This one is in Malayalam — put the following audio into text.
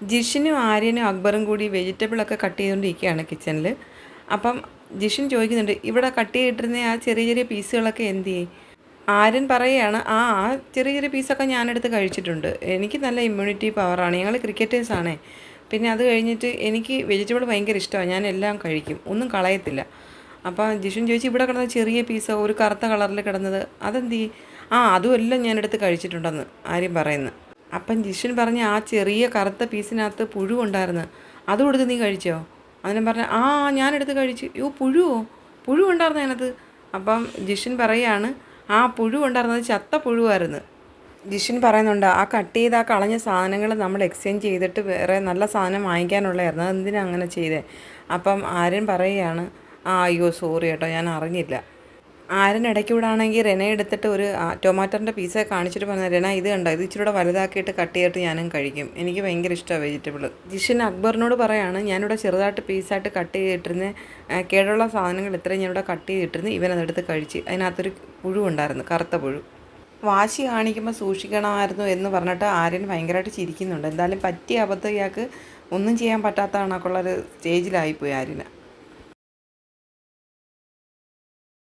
ജിഷിനും ആര്യനും അക്ബറും കൂടി വെജിറ്റബിളൊക്കെ കട്ട് ചെയ്തുകൊണ്ടിരിക്കുകയാണ് കിച്ചണിൽ അപ്പം ജിഷിൻ ചോദിക്കുന്നുണ്ട് ഇവിടെ കട്ട് ചെയ്തിട്ടിരുന്ന ആ ചെറിയ ചെറിയ പീസുകളൊക്കെ എന്ത് ചെയ്യും ആര്യൻ പറയുകയാണ് ആ ആ ചെറിയ ചെറിയ പീസൊക്കെ ഞാനെടുത്ത് കഴിച്ചിട്ടുണ്ട്. എനിക്ക് നല്ല ഇമ്മ്യൂണിറ്റി പവറാണ് ഞങ്ങൾ ക്രിക്കറ്റേഴ്സാണേ പിന്നെ അത് കഴിഞ്ഞിട്ട് എനിക്ക് വെജിറ്റബിൾ ഭയങ്കര ഇഷ്ടമാണ്. ഞാൻ എല്ലാം കഴിക്കും. ഒന്നും കളയത്തില്ല. അപ്പോൾ ജിഷൻ ചോദിച്ചു ഇവിടെ കിടന്ന ചെറിയ പീസ് ഒരു കറുത്ത കളറിൽ കിടന്നത് അതെന്ത് ആ അതും എല്ലാം ഞാനെടുത്ത് കഴിച്ചിട്ടുണ്ടെന്ന് ആര്യം പറയുന്നു. അപ്പം ജിഷൻ പറഞ്ഞ ആ ചെറിയ കറുത്ത പീസിനകത്ത് പുഴു ഉണ്ടായിരുന്നു അതും എടുത്ത് നീ കഴിച്ചോ? അങ്ങനെ പറഞ്ഞ ആ ഞാനെടുത്ത് കഴിച്ചു. യോ പുഴുവോ? പുഴു ഉണ്ടായിരുന്നു അതിനകത്ത്. അപ്പം ജിഷൻ പറയാണ് ആ പുഴു ഉണ്ടായിരുന്നത് ചത്ത പുഴുവായിരുന്നു. ജിഷൻ പറയുന്നുണ്ട് ആ കട്ട് ചെയ്ത് ആ കളഞ്ഞ സാധനങ്ങൾ നമ്മൾ എക്സ്ചേഞ്ച് ചെയ്തിട്ട് വേറെ നല്ല സാധനം വാങ്ങിക്കാനുള്ളതായിരുന്നു. അതെന്തിനാ അങ്ങനെ ചെയ്തേ? അപ്പം ആര്യൻ പറയുകയാണ് ആ അയ്യോ സോറി കേട്ടോ ഞാൻ അറിഞ്ഞില്ല. ആര്യൻ ഇടയ്ക്കൂടാണെങ്കിൽ റെന എടുത്തിട്ട് ഒരു ടൊമാറ്റോറിന്റെ ടൊമാറ്റോന്റെ പീസ് കാണിച്ചിട്ട് പറഞ്ഞു റെന ഇത് കണ്ടോ? ഇത് ഇച്ചിരി കൂടെ വലുതാക്കിയിട്ട് കട്ട് ചെയ്തിട്ട് ഞാനും കഴിക്കും. എനിക്ക് ഭയങ്കര ഇഷ്ടമാണ് വെജിറ്റബിൾ ജിഷിൻ അക്ബറിനോട് പറയാണ് ഞാനിവിടെ ചെറുതായിട്ട് പീസായിട്ട് കട്ട് ചെയ്തിട്ടിരുന്ന കേടുള്ള സാധനങ്ങൾ ഇത്രയും ഞാനിവിടെ കട്ട് ചെയ്തിട്ടിരുന്നു ഇവൻ അതെടുത്ത് കഴിച്ച്. അതിനകത്തൊരു പുഴു ഉണ്ടായിരുന്നു കറുത്ത പുഴു. വാശി കാണിക്കുമ്പോൾ സൂക്ഷിക്കണമായിരുന്നു എന്ന് പറഞ്ഞിട്ട് ആര്യൻ ഭയങ്കരമായിട്ട് ചിരിക്കുന്നുണ്ട്. എന്തായാലും പറ്റിയ അബദ്ധം ഇയാൾക്ക് ഒന്നും ചെയ്യാൻ പറ്റാത്ത കണക്കുള്ളൊരു സ്റ്റേജിലായിപ്പോയി ആര്യന്.